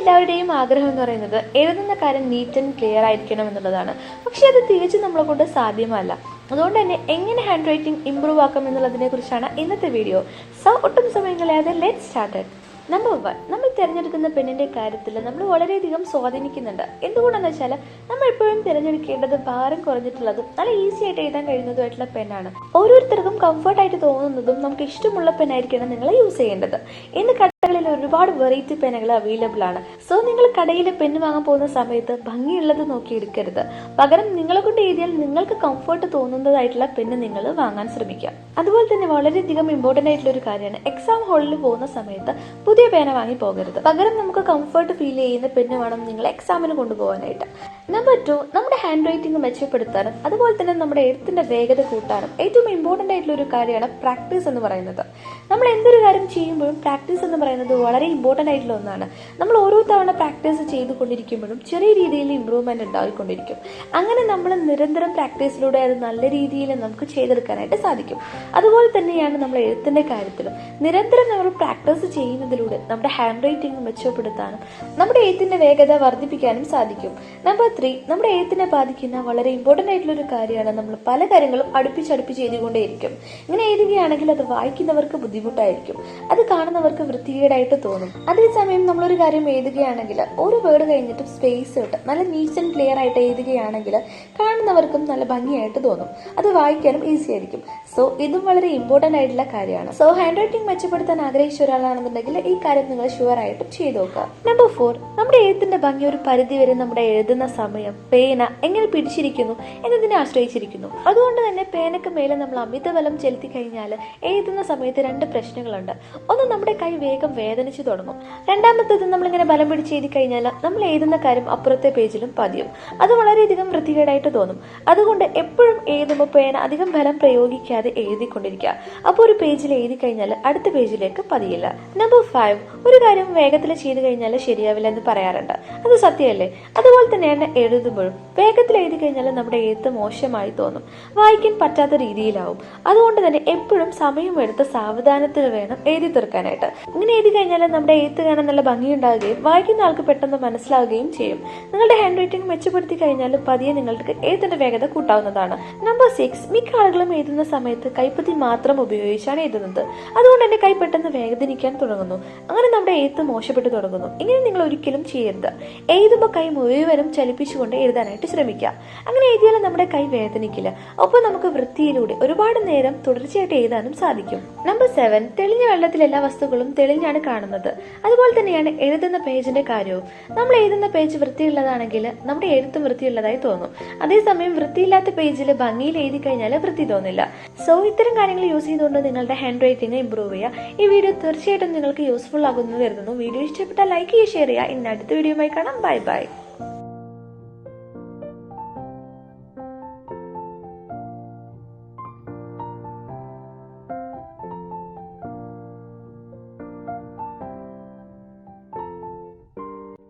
എല്ലാവരുടെയും ആഗ്രഹം എന്ന് പറയുന്നത് എഴുതുന്ന കാര്യം നീറ്റ് ആൻഡ് ക്ലിയർ ആയിരിക്കണം എന്നുള്ളതാണ്. പക്ഷെ അത് തികച്ചും നമ്മളെ കൊണ്ട് സാധ്യമല്ല. അതുകൊണ്ട് തന്നെ എങ്ങനെ ഹാൻഡ് റൈറ്റിംഗ് ഇമ്പ്രൂവ് ആക്കാം എന്നുള്ളതിനെ കുറിച്ചാണ് ഇന്നത്തെ വീഡിയോ. സോ ഒട്ടും സമയം കളയാതെ ലെറ്റ് സ്റ്റാർട്ടഡ് നമ്പർ വൺ നമ്മൾ തിരഞ്ഞെടുക്കുന്ന പെണ്ണിന്റെ കാര്യത്തിൽ നമ്മൾ വളരെയധികം സ്വാധീനിക്കുന്നുണ്ട്. എന്തുകൊണ്ടെന്ന് വെച്ചാൽ നമ്മൾ എപ്പോഴും തിരഞ്ഞെടുക്കേണ്ടത് ഭാരം കുറഞ്ഞിട്ടുള്ളതും നല്ല ഈസി ആയിട്ട് എഴുതാൻ കഴിയുന്നതുമായിട്ടുള്ള പെണ്ണാണ്. ഓരോരുത്തർക്കും കംഫർട്ടായിട്ട് തോന്നുന്നതും നമുക്ക് ഇഷ്ടമുള്ള പെണ്ണായിരിക്കണം നിങ്ങൾ യൂസ് ചെയ്യേണ്ടത്. ഇന്ന് ഒരുപാട് വെറൈറ്റി പെനുകൾ അവൈലബിൾ ആണ്. സോ നിങ്ങൾ കടയിൽ പെന്ന് വാങ്ങാൻ പോകുന്ന സമയത്ത് ഭംഗിയുള്ളത് നോക്കി എടുക്കരുത്. പകരം നിങ്ങളെ കൊണ്ട് എഴുതിയാൽ നിങ്ങൾക്ക് കംഫർട്ട് തോന്നുന്നതായിട്ടുള്ള പെന്ന് നിങ്ങൾ വാങ്ങാൻ ശ്രമിക്കുക അതുപോലെ തന്നെ വളരെയധികം ഇമ്പോർട്ടന്റ് ആയിട്ടുള്ള ഒരു കാര്യമാണ്. എക്സാം ഹാളിൽ പോകുന്ന സമയത്ത് പുതിയ പേന വാങ്ങി പോകരുത്. പകരം നമുക്ക് കംഫർട്ട് ഫീൽ ചെയ്യുന്ന പെന്ന് വേണം നിങ്ങൾ എക്സാമിന് കൊണ്ടുപോകാനായിട്ട്. നമ്പർ ടു നമ്മുടെ ഹാൻഡ് റൈറ്റിംഗ് മെച്ചപ്പെടുത്താനും അതുപോലെ തന്നെ നമ്മുടെ എഴുത്തിന്റെ വേഗത കൂട്ടാനും ഏറ്റവും ഇമ്പോർട്ടന്റ് ആയിട്ടുള്ള ഒരു കാര്യമാണ് പ്രാക്ടീസ് എന്ന് പറയുന്നത്. നമ്മൾ എന്തൊരു കാര്യം ചെയ്യുമ്പോഴും പ്രാക്ടീസ് എന്ന് പറയുന്നത് വളരെ ഇമ്പോർട്ടന്റ് ആയിട്ടുള്ള ഒന്നാണ്. നമ്മൾ ഓരോ തവണ പ്രാക്ടീസ് ചെയ്തുകൊണ്ടിരിക്കുമ്പോഴും ചെറിയ രീതിയിൽ ഇമ്പ്രൂവ്മെന്റ് ഉണ്ടായിക്കൊണ്ടിരിക്കും. അങ്ങനെ നമ്മൾ നിരന്തരം പ്രാക്ടീസിലൂടെ അത് നല്ല രീതിയിൽ നമുക്ക് ചെയ്തെടുക്കാനായിട്ട് സാധിക്കും. അതുപോലെ തന്നെയാണ് നമ്മൾ എഴുത്തിന്റെ കാര്യത്തിലും. നിരന്തരം നമ്മൾ പ്രാക്ടീസ് ചെയ്യുന്നതിലൂടെ നമ്മുടെ ഹാൻഡ് റൈറ്റിംഗ് മെച്ചപ്പെടുത്താനും നമ്മുടെ എഴുത്തിന്റെ വേഗത വർദ്ധിപ്പിക്കാനും സാധിക്കും. നമ്പർ ത്രീ നമ്മുടെ എഴുത്തിനെ ബാധിക്കുന്ന വളരെ ഇമ്പോർട്ടന്റ് ആയിട്ടുള്ള ഒരു കാര്യമാണ് നമ്മൾ പല കാര്യങ്ങളും അടുപ്പിച്ചടുപ്പിച്ച് ചെയ്തുകൊണ്ടേയിരിക്കും. ഇങ്ങനെ എഴുതുകയാണെങ്കിൽ അത് വായിക്കുന്നവർക്ക് ബുദ്ധിമുട്ടായിരിക്കും. അത് കാണുന്നവർക്ക് വൃത്തികേടായിട്ട് തോന്നും അതേസമയം നമ്മളൊരു കാര്യം എഴുതുകയാണെങ്കിൽ ഒരു വേർഡ് കഴിഞ്ഞിട്ട് സ്പേസ് ഇട്ട് നല്ല നീറ്റ് ആൻഡ് ക്ലിയർ ആയിട്ട് എഴുതുകയാണെങ്കിൽ കാണുന്നവർക്കും നല്ല ഭംഗിയായിട്ട് തോന്നും. അത് വായിക്കാനും ഈസി ആയിരിക്കും. സോ ഇതും വളരെ ഇമ്പോർട്ടന്റ് ആയിട്ടുള്ള കാര്യമാണ്. സോ ഹാൻഡ് റൈറ്റിംഗ് മെച്ചപ്പെടുത്താൻ ആഗ്രഹിച്ച ഒരാളാണെന്നുണ്ടെങ്കിൽ ഈ കാര്യം നിങ്ങൾ ഷുവർ ആയിട്ടും ചെയ്തു നോക്കുക. നമ്പർ ഫോർ നമ്മുടെ എഴുത്തിന്റെ ഭംഗി ഒരു പരിധി വരെ നമ്മുടെ എഴുതുന്ന സമയം പേന എങ്ങനെ പിടിച്ചിരിക്കുന്നു എന്നതിനെ ആശ്രയിച്ചിരിക്കുന്നു. അതുകൊണ്ട് തന്നെ പേനക്ക് മേലെ നമ്മൾ അമിതബലം ചെലുത്തി കഴിഞ്ഞാൽ എഴുതുന്ന സമയത്ത് രണ്ട് പ്രശ്നങ്ങളുണ്ട്. ഒന്ന് നമ്മുടെ കൈ വേഗം വേദനിച്ചു തുടങ്ങും. രണ്ടാമത്തേത് നമ്മളിങ്ങനെ ബലം പിടിച്ച് എഴുതി കഴിഞ്ഞാൽ നമ്മൾ എഴുതുന്ന കാര്യം അപ്പുറത്തെ പേജിലും പതിയും. അത് വളരെയധികം വൃത്തികേടായിട്ട് തോന്നും. അതുകൊണ്ട് എപ്പോഴും എഴുതുമ്പോൾ പേന അധികം ബലം പ്രയോഗിക്കാതെ എഴുതിക്കൊണ്ടിരിക്കുക. അപ്പോൾ ഒരു പേജിൽ എഴുതി കഴിഞ്ഞാൽ അടുത്ത പേജിലേക്ക് പതിയില്ല. നമ്പർ ഫൈവ് ഒരു കാര്യം വേഗത്തിൽ ചെയ്തു കഴിഞ്ഞാൽ ശരിയാവില്ല എന്ന് പറയാറുണ്ട്. അത് സത്യമല്ലേ? അതുപോലെ തന്നെയാണ് എഴുതുമ്പോഴും. വേഗത്തിൽ എഴുതി കഴിഞ്ഞാൽ നമ്മുടെ എഴുത്ത് മോശമായി തോന്നും. വായിക്കാൻ പറ്റാത്ത രീതിയിലാവും. അതുകൊണ്ട് തന്നെ എപ്പോഴും സമയമെടുത്ത് സാവധാനത്തിൽ വേണം എഴുതി തീർക്കാനായിട്ട്. ഇങ്ങനെ എഴുതി കഴിഞ്ഞാൽ നമ്മുടെ എഴുത്ത് കാണാൻ നല്ല ഭംഗിയുണ്ടാവുകയും വായിക്കുന്ന ആൾക്ക് പെട്ടെന്ന് മനസ്സിലാവുകയും ചെയ്യും. നിങ്ങളുടെ ഹാൻഡ് റൈറ്റിംഗ് മെച്ചപ്പെടുത്തി കഴിഞ്ഞാൽ പതിയെ നിങ്ങൾക്ക് എഴുത്തിന്റെ വേഗത കൂട്ടാവുന്നതാണ്. നമ്പർ സിക്സ് മിക്ക ആളുകളും എഴുതുന്ന സമയത്ത് കൈപ്പത്തി മാത്രം ഉപയോഗിച്ചാണ് എഴുതുന്നത്. അതുകൊണ്ട് തന്നെ കൈ പെട്ടെന്ന് വേദനിക്കാൻ തുടങ്ങുന്നു. അങ്ങനെ നമ്മുടെ എഴുത്ത് മോശപ്പെട്ടു തുടങ്ങുന്നു. ഇങ്ങനെ നിങ്ങൾ ഒരിക്കലും ചെയ്യരുത്. എഴുതുമ്പോൾ കൈ മുഴുവനും ചലിപ്പിച്ചുകൊണ്ട് എഴുതാനായിട്ട് ശ്രമിക്കുക. അങ്ങനെ എഴുതിയാൽ നമ്മുടെ കൈ വേദനിക്കില്ല. ഒപ്പം നമുക്ക് വൃത്തിയിലൂടെ ഒരുപാട് നേരം തുടർച്ചയായിട്ട് എഴുതാനും സാധിക്കും. നമ്പർ സെവൻ തെളിഞ്ഞ വെള്ളത്തിൽ എല്ലാ വസ്തുക്കളും തെളിഞ്ഞാണ് കാണുന്നത്. അതുപോലെ തന്നെയാണ് എഴുതുന്ന പേജിന്റെ കാര്യവും. നമ്മൾ എഴുതുന്ന പേജ് വൃത്തിയുള്ളതാണെങ്കിൽ നമ്മുടെ എഴുത്തും വൃത്തിയുള്ളതായി തോന്നും. അതേസമയം വൃത്തിയില്ലാത്ത പേജിൽ ഭംഗിയിൽ എഴുതി കഴിഞ്ഞാൽ വൃത്തി തോന്നില്ല. സോ ഇത്തരം കാര്യങ്ങൾ യൂസ് ചെയ്തുകൊണ്ട് നിങ്ങളുടെ ഹാൻഡ് റൈറ്റിംഗ് ഇംപ്രൂവ് ചെയ്യുക. ഈ വീഡിയോ തീർച്ചയായിട്ടും നിങ്ങൾക്ക് യൂസ്ഫുൾ ആകുന്നു കരുതുന്നു. വീഡിയോ ഇഷ്ടപ്പെട്ടാൽ ലൈക്ക് ചെയ്യുക ഷെയർ ചെയ്യുക. ഇന്ന് അടുത്ത വീഡിയോയുമായി കാണാം. Bye bye